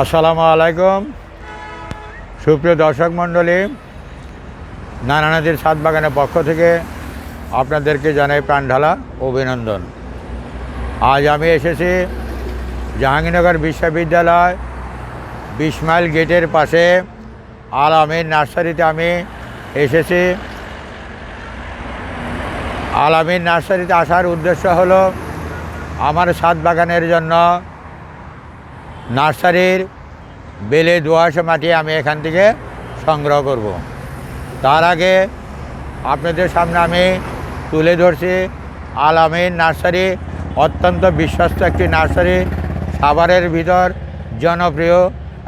আসসালামু আলাইকুম। সুপ্রিয় দর্শক মণ্ডলী নানানাদের সাত বাগানের পক্ষ থেকে আপনাদেরকে জানাই প্রাণঢালা অভিনন্দন। আজ আমি এসেছি জাহাঙ্গীরনগর বিশ্ববিদ্যালয় বিশ মাইল গেটের পাশে আল আমির নার্সারিতে আমি এসেছি। আল আমির নার্সারিতে আসার উদ্দেশ্য হলো আমার সাত বাগানের জন্য নার্সারির বেলে দোয়াশ মাটি আমি এখান থেকে সংগ্রহ করব। তার আগে আপনাদের সামনে আমি তুলে ধরছি আল আমিন নার্সারি, অত্যন্ত বিশ্বস্ত একটি নার্সারি, সাভারের ভিতর জনপ্রিয়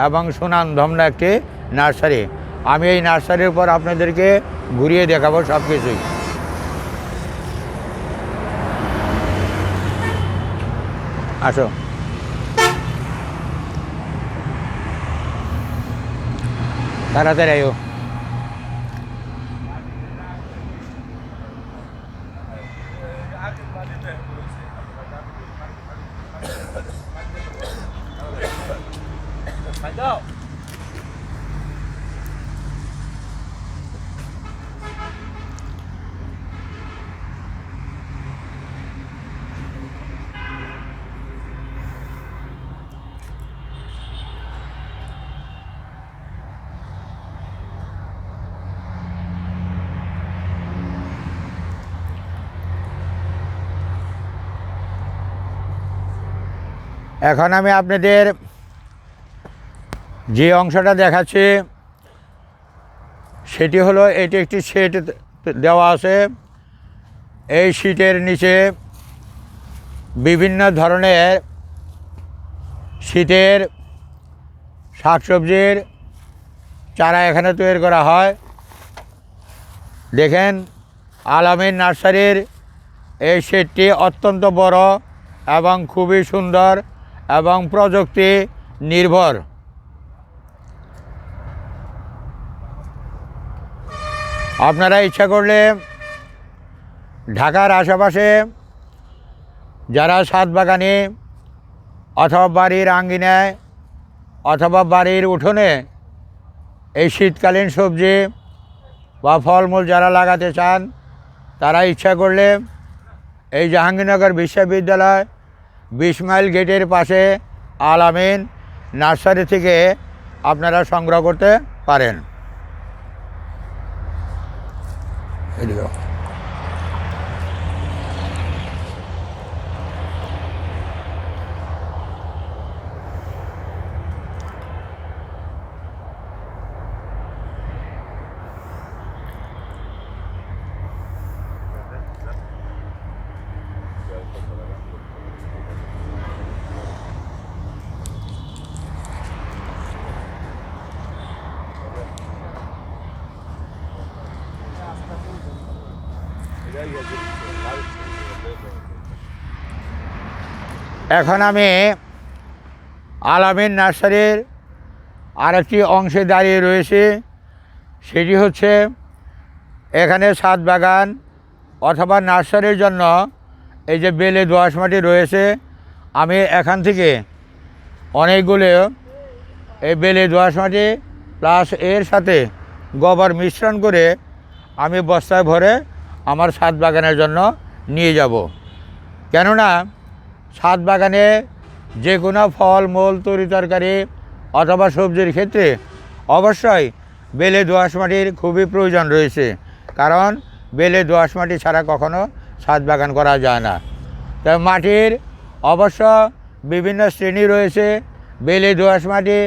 এবং সুনামধন্য একটি নার্সারি। আমি এই নার্সারির উপর আপনাদেরকে ঘুরিয়ে দেখাবো সব কিছুই আসো। તારા આવ્યો এখন আমি আপনাদের যে অংশটা দেখাচ্ছি, সেটি হলো এটি একটি সেট দেওয়া আছে। এই শীটের নিচে বিভিন্ন ধরনের শীতের শাকসবজির চারা এখানে তৈরি করা হয়। দেখেন, আলামিন নার্সারির এই শেডটি অত্যন্ত বড় এবং খুবই সুন্দর। এবং প্রযুক্তি নির্ভর। আপনারা ইচ্ছা করলে ঢাকার আশেপাশে যারা সাত বাগানে অথবা বাড়ির আঙ্গিনায় অথবা বাড়ির উঠোনে এই শীতকালীন সবজি বা ফলমূল যারা লাগাতে চান, তারা ইচ্ছা করলে এই জাহাঙ্গীরনগর বিশ্ববিদ্যালয় বিশ মাইল গেটের পাশে আল আমিন নার্সারি থেকে আপনারা সংগ্রহ করতে পারেন এদিকে। এখন আমি আলামিন নার্সারির আরেকটি অংশে দাঁড়িয়ে রয়েছে। সেটি হচ্ছে এখানে ছাদ বাগান অথবা নার্সারির জন্য এই যে বেলে দোয়াশ মাটি রয়েছে। আমি এখান থেকে অনেকগুলো এই বেলে দোয়াশ মাটি প্লাস এর সাথে গোবর মিশ্রণ করে আমি বস্তায় ভরে আমার ছাদ বাগানের জন্য নিয়ে যাব। কেননা ছাদ বাগানে যে কোনো ফল, মূল, তরি তরকারি অথবা সবজির ক্ষেত্রে অবশ্যই বেলে দোআঁশ মাটির খুবই প্রয়োজন রয়েছে। কারণ বেলে দোআঁশ মাটি ছাড়া কখনো ছাদ বাগান করা যায় না। তবে মাটির অবশ্য বিভিন্ন শ্রেণি রয়েছে। বেলে দোআঁশ মাটি,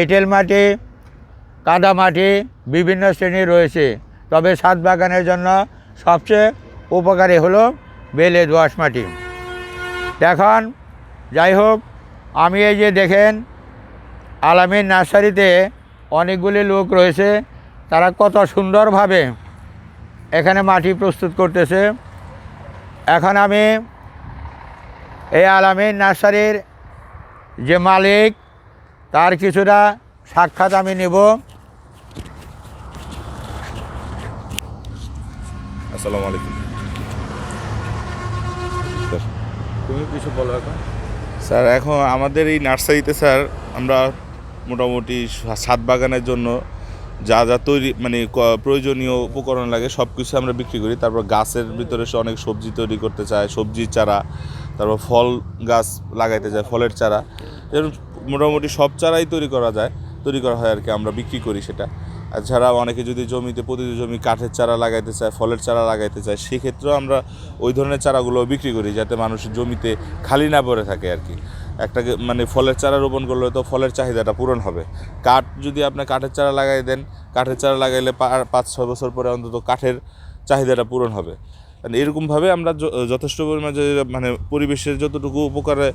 এঁটেল মাটি, কাদা মাটি বিভিন্ন শ্রেণি রয়েছে। তবে ছাদ বাগানের জন্য সবচেয়ে উপকারী হলো বেলে দোআঁশ মাটি। এখন যাই হোক, আমি এই যে দেখেন, আলামিন নার্সারিতে অনেকগুলি লোক রয়েছে, তারা কত সুন্দরভাবে এখানে মাটি প্রস্তুত করতেছে। এখন আমি এই আলামিন নার্সারির যে মালিক, তার কিছুটা সাক্ষাৎ আমি নেব। আসসালামু আলাইকুম। তুমি কিছু বলো এখন। স্যার এখন আমাদের এই নার্সারিতে স্যার আমরা মোটামুটি ছাদ বাগানের জন্য যা যা তৈরি মানে ক- প্রয়োজনীয় উপকরণ লাগে সব কিছু আমরা বিক্রি করি। তারপর গাছের ভিতরে সে অনেক সবজি তৈরি করতে চায় সবজির চারা তারপর ফল গাছ লাগাইতে চায় ফলের চারা। এরকম মোটামুটি সব চারাই তৈরি করা যায় তৈরি করা হয় আর কি আমরা বিক্রি করি সেটা। আর ছাড়া অনেকে যদি জমিতে প্রতিটি জমি কাঠের চারা লাগাইতে চায়, ফলের চারা লাগাইতে চায়, সেক্ষেত্রেও আমরা ওই ধরনের চারাগুলো বিক্রি করি যাতে মানুষ জমিতে খালি না পড়ে থাকে আর কি। একটা মানে ফলের চারা রোপণ করলে তো ফলের চাহিদাটা পূরণ হবে। কাঠ যদি আপনি কাঠের চারা লাগাই দেন, কাঠের চারা লাগাইলে পাঁচ, ছয় বছর পরে অন্তত কাঠের চাহিদাটা পূরণ হবে। মানে এরকমভাবে আমরা যথেষ্ট পরিমাণে মানে পরিবেশের যতটুকু উপকারে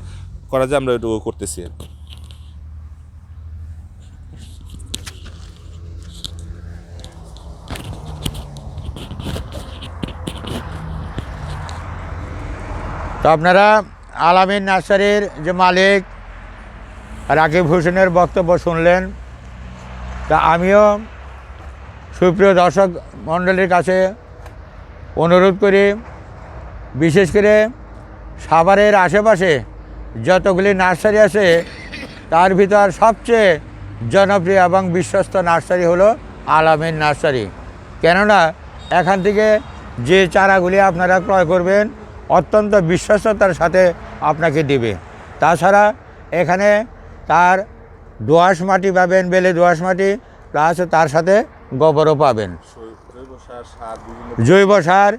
করা যায় আমরা এটুকু করতেছি আর কি। তো আপনারা আলামিন নার্সারির যে মালিক, রাকিব হোসেনের বক্তব্য শুনলেন। তা আমিও সুপ্রিয় দর্শক মণ্ডলীর কাছে অনুরোধ করি, বিশেষ করে সাভারের আশেপাশে যতগুলি নার্সারি আছে, তার ভিতর সবচেয়ে জনপ্রিয় এবং বিশ্বস্ত নার্সারি হলো আলামিন নার্সারি। কেননা, এখান থেকে যে চারাগুলি আপনারা ক্রয় করবেন অত্যন্ত বিশ্বস্ততার সাথে আপনাকে দেবে। তাছাড়া এখানে তার দোআঁশ মাটি পাবেন, বেলে দোআঁশ মাটি, প্লাস তার সাথে গোবরও পাবেন। জৈব সার,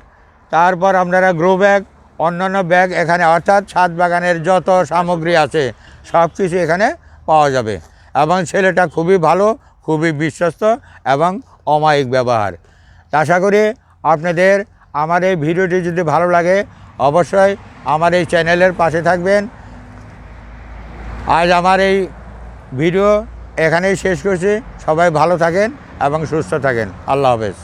তারপর আপনারা গ্রো ব্যাগ, অন্যান্য ব্যাগ এখানে, অর্থাৎ ছাদ বাগানের যত সামগ্রী আছে, সব কিছু এখানে পাওয়া যাবে। এবং ছেলেটা খুবই ভালো, খুবই বিশ্বস্ত এবং অমায়িক ব্যবহার। আশা করি আপনাদের আমার এই ভিডিওটি যদি ভালো লাগে অবশ্যই আমার এই চ্যানেলের পাশে থাকবেন। আজ আমার এই ভিডিও এখানেই শেষ করছি। সবাই ভালো থাকেন এবং সুস্থ থাকেন। আল্লাহ হাফেজ।